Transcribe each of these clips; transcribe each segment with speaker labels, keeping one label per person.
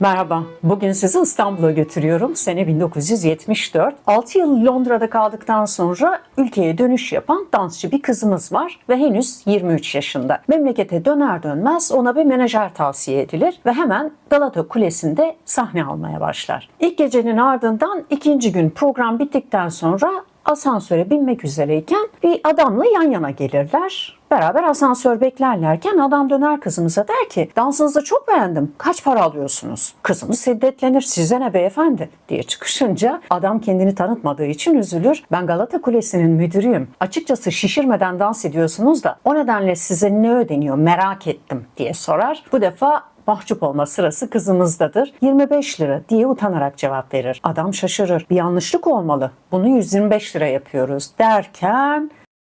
Speaker 1: Merhaba, bugün sizi İstanbul'a götürüyorum. Sene 1974. 6 yıl Londra'da kaldıktan sonra ülkeye dönüş yapan dansçı bir kızımız var ve henüz 23 yaşında. Memlekete döner dönmez ona bir menajer tavsiye edilir ve hemen Galata Kulesi'nde sahne almaya başlar. İlk gecenin ardından ikinci gün program bittikten sonra asansöre binmek üzereyken bir adamla yan yana gelirler. Beraber asansör beklerlerken adam döner kızımıza der ki dansınızı çok beğendim. Kaç para alıyorsunuz? Kızımız hiddetlenir. Size ne beyefendi? diye çıkışınca adam kendini tanıtmadığı için üzülür. Ben Galata Kulesi'nin müdürüyüm. Açıkçası şişirmeden dans ediyorsunuz da o nedenle size ne ödeniyor merak ettim diye sorar. Bu defa mahcup olma sırası kızımızdadır. 25 lira diye utanarak cevap verir. Adam şaşırır. Bir yanlışlık olmalı. Bunu 125 lira yapıyoruz derken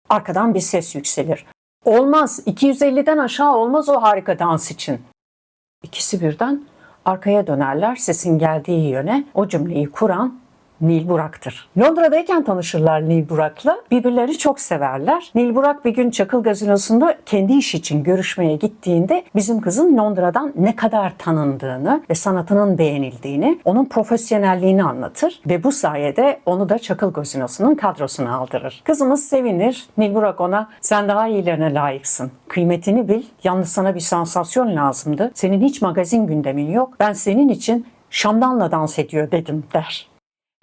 Speaker 1: arkadan bir ses yükselir. Olmaz. 250'den aşağı olmaz o harika dans için. İkisi birden arkaya dönerler sesin geldiği yöne. O cümleyi kuran Nil Burak'tır. Londra'dayken tanışırlar Nil Burak'la. Birbirlerini çok severler. Nil Burak bir gün Çakıl Gazinosu'nda kendi iş için görüşmeye gittiğinde bizim kızın Londra'dan ne kadar tanındığını ve sanatının beğenildiğini, onun profesyonelliğini anlatır ve bu sayede onu da Çakıl Gazinosu'nun kadrosuna aldırır. Kızımız sevinir. Nil Burak ona sen daha iyilerine layıksın. Kıymetini bil. Yalnız sana bir sansasyon lazımdı. Senin hiç magazin gündemin yok. Ben senin için Şamdan'la dans ediyor dedim der.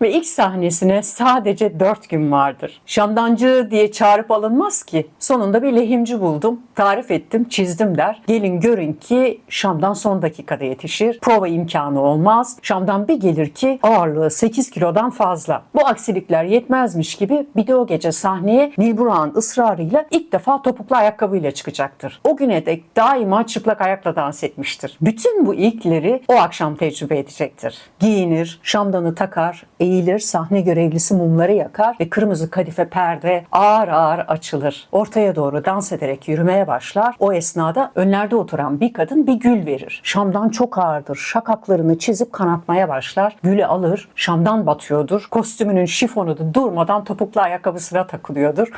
Speaker 1: Ve ilk sahnesine sadece dört gün vardır. Şamdancı diye çağırıp alınmaz ki. Sonunda bir lehimci buldum. Tarif ettim, çizdim der. Gelin görün ki Şam'dan son dakikada yetişir. Prova imkanı olmaz. Şam'dan bir gelir ki ağırlığı 8 kilodan fazla. Bu aksilikler yetmezmiş gibi bir de o gece sahneye Nil Burak'ın ısrarıyla ilk defa topuklu ayakkabıyla çıkacaktır. O güne dek daima çıplak ayakla dans etmiştir. Bütün bu ilkleri o akşam tecrübe edecektir. Giyinir, şamdanı takar, eğilir, sahne görevlisi mumları yakar ve kırmızı kadife perde ağır ağır açılır. Ortaya doğru dans ederek yürümeye başlar. O esnada önlerde oturan bir kadın bir gül verir. Şamdan çok ağırdır. Şakaklarını çizip kanatmaya başlar. Gülü alır. Şamdan batıyordur. Kostümünün şifonu da durmadan topuklu ayakkabısına takılıyordur.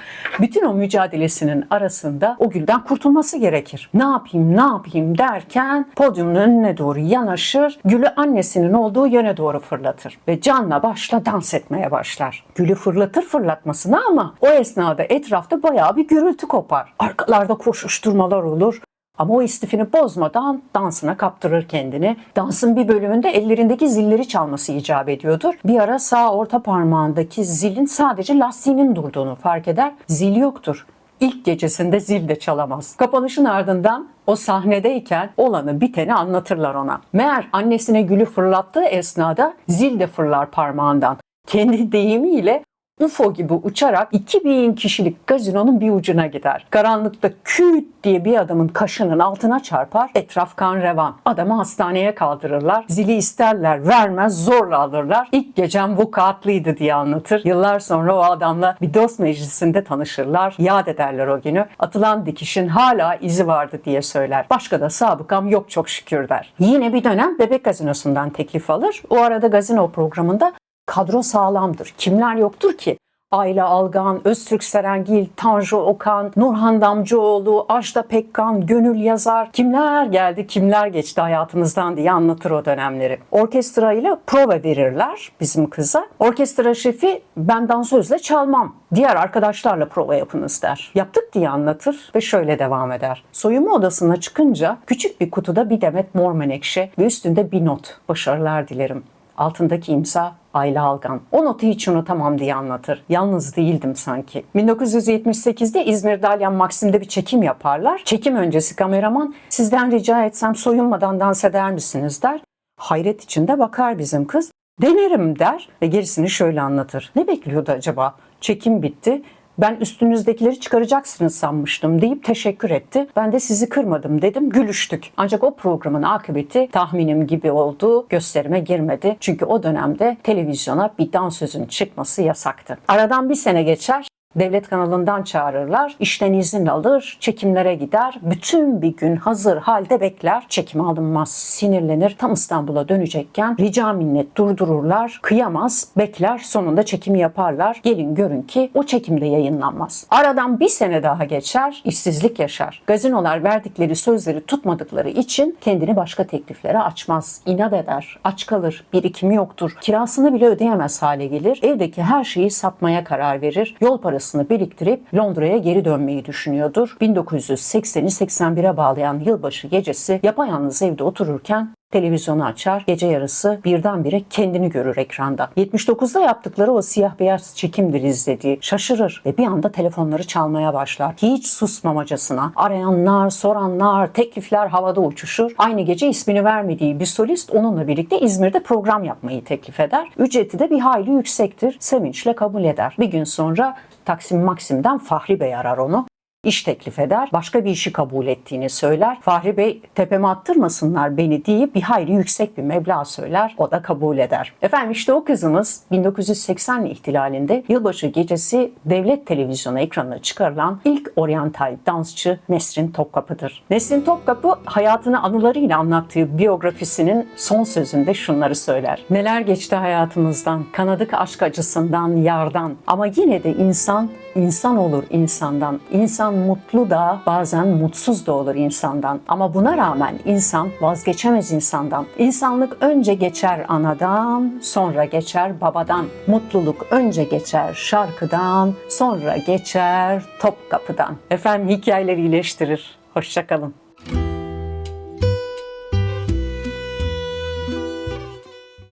Speaker 1: Bütün o mücadelesinin arasında o gülden kurtulması gerekir. Ne yapayım ne yapayım derken podyumun önüne doğru yanaşır. Gülü annesinin olduğu yöne doğru fırlatır. Ve canla başla dans etmeye başlar. Gülü fırlatır fırlatmasına ama o esnada etrafta bayağı bir gürültü kopar. Arkalarda koşuşturmalar olur. Ama o istifini bozmadan dansına kaptırır kendini. Dansın bir bölümünde ellerindeki zilleri çalması icap ediyordur. Bir ara sağ orta parmağındaki zilin sadece lastiğinin durduğunu fark eder. Zil yoktur. İlk gecesinde zil de çalamaz. Kapanışın ardından o sahnedeyken olanı biteni anlatırlar ona. Meğer annesine gülü fırlattığı esnada zil de fırlar parmağından. Kendi deyimiyle UFO gibi uçarak 2000 kişilik gazinonun bir ucuna gider. Karanlıkta küt diye bir adamın kaşının altına çarpar. Etraf kan revan. Adamı hastaneye kaldırırlar. Zili isterler vermez zorla alırlar. İlk gecem vukuatlıydı diye anlatır. Yıllar sonra o adamla bir dost meclisinde tanışırlar. Yad ederler o günü. Atılan dikişin hala izi vardı diye söyler. Başka da sabıkam yok çok şükür der. Yine bir dönem Bebek Gazinosu'ndan teklif alır. O arada gazino programında kadro sağlamdır. Kimler yoktur ki? Ayla Algan, Öztürk Serengil, Tanju Okan, Nurhan Damcıoğlu, Ajda Pekkan, Gönül Yazar. Kimler geldi, kimler geçti hayatımızdan diye anlatır o dönemleri. Orkestra ile prova verirler bizim kıza. Orkestra şefi ben dansözle çalmam. Diğer arkadaşlarla prova yapınız der. Yaptık diye anlatır ve şöyle devam eder. Soyunma odasına çıkınca küçük bir kutuda bir demet mor menekşe ve üstünde bir not. Başarılar dilerim. Altındaki imza Ayla Algan. O notu hiç unutamam diye anlatır. Yalnız değildim sanki. 1978'de İzmir Dalyan Maksim'de bir çekim yaparlar. Çekim öncesi kameraman sizden rica etsem soyunmadan dans eder misiniz der. Hayret içinde bakar bizim kız. Denerim der ve gerisini şöyle anlatır. Ne bekliyordu acaba? Çekim bitti. Ben üstünüzdekileri çıkaracaksınız sanmıştım deyip teşekkür etti. Ben de sizi kırmadım dedim. Gülüştük. Ancak o programın akıbeti tahminim gibi oldu. Gösterime girmedi. Çünkü o dönemde televizyona bir dansözün çıkması yasaktı. Aradan bir sene geçer. Devlet kanalından çağırırlar. İşten izin alır, çekimlere gider. Bütün bir gün hazır halde bekler. Çekim alınmaz, sinirlenir. Tam İstanbul'a dönecekken rica minnet durdururlar. Kıyamaz, bekler. Sonunda çekimi yaparlar. Gelin görün ki o çekimde yayınlanmaz. Aradan bir sene daha geçer, işsizlik yaşar. Gazinolar verdikleri sözleri tutmadıkları için kendini başka tekliflere açmaz. İnat eder, aç kalır, birikimi yoktur. Kirasını bile ödeyemez hale gelir. Evdeki her şeyi satmaya karar verir. Yol parasını biriktirip Londra'ya geri dönmeyi düşünüyordur. 1980'i 81'e bağlayan yılbaşı gecesi yapayalnız evde otururken televizyonu açar, gece yarısı birdenbire kendini görür ekranda. 79'da yaptıkları o siyah beyaz çekimdir izlediği. Şaşırır ve bir anda telefonları çalmaya başlar. Hiç susmamacasına. Arayanlar, soranlar, teklifler havada uçuşur. Aynı gece ismini vermediği bir solist onunla birlikte İzmir'de program yapmayı teklif eder. Ücreti de bir hayli yüksektir. Sevinçle kabul eder. Bir gün sonra Taksim Maksim'den Fahri Bey arar onu iş teklif eder. Başka bir işi kabul ettiğini söyler. Fahri Bey tepeme attırmasınlar beni deyip bir hayli yüksek bir meblağ söyler. O da kabul eder. Efendim işte o kızımız 1980 ihtilalinde yılbaşı gecesi devlet televizyonu ekranına çıkarılan ilk oryantal dansçı Nesrin Topkapı'dır. Nesrin Topkapı hayatını anılarıyla anlattığı biyografisinin son sözünde şunları söyler. Neler geçti hayatımızdan, kanadık aşk acısından, yardan ama yine de insan insan olur insandan. İnsan mutlu da bazen mutsuz da olur insandan. Ama buna rağmen insan vazgeçemez insandan. İnsanlık önce geçer anadan, sonra geçer babadan. Mutluluk önce geçer şarkıdan, sonra geçer top kapıdan. Efendim hikayeler iyileştirir. Hoşçakalın.